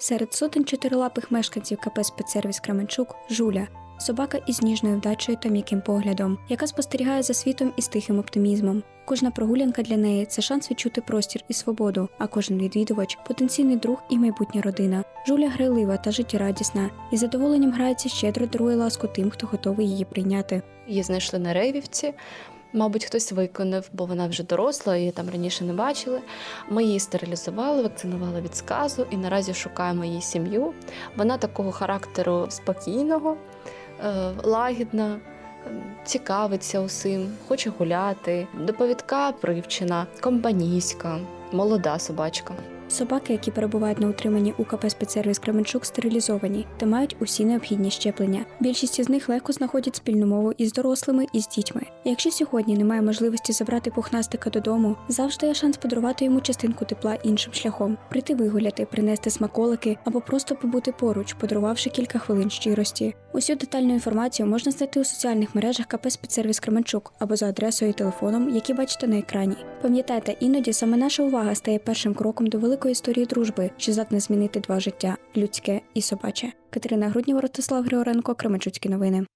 Серед сотень чотирилапих мешканців КП «Спецсервіс Кременчук Жуля. Собака із ніжною вдачею та м'яким поглядом, яка спостерігає за світом із тихим оптимізмом. Кожна прогулянка для неї це шанс відчути простір і свободу, а кожен відвідувач потенційний друг і майбутня родина. Жуля грайлива та життєрадісна, і з задоволенням грається щедро дарує ласку тим, хто готовий її прийняти. Її знайшли на рейвівці. Мабуть, хтось виконав, бо вона вже доросла, її там раніше не бачили. Ми її стерилізували, вакцинували від сказу і наразі шукаємо її сім'ю. Вона такого характеру спокійного, е, лагідна, цікавиться усім, хоче гуляти. До повідка привчена, компанійська, молода собачка. Собаки, які перебувають на утриманні у КП «Спецсервіс Кременчук, стерилізовані та мають усі необхідні щеплення. Більшість із них легко знаходять спільну мову із дорослими і з дітьми. Якщо сьогодні немає можливості забрати пухнастика додому, завжди є шанс подарувати йому частинку тепла іншим шляхом, прийти вигуляти, принести смаколики або просто побути поруч, подарувавши кілька хвилин щирості. Усю детальну інформацію можна знайти у соціальних мережах КП «Спецсервіс Кременчук або за адресою і телефоном, які бачите на екрані. Пам'ятайте, іноді саме наша увага стає першим кроком до великої історії дружби, що здатна змінити два життя людське і собаче. Катерина Грудніва, Ростислав Григоренко, Кременчуцькі новини.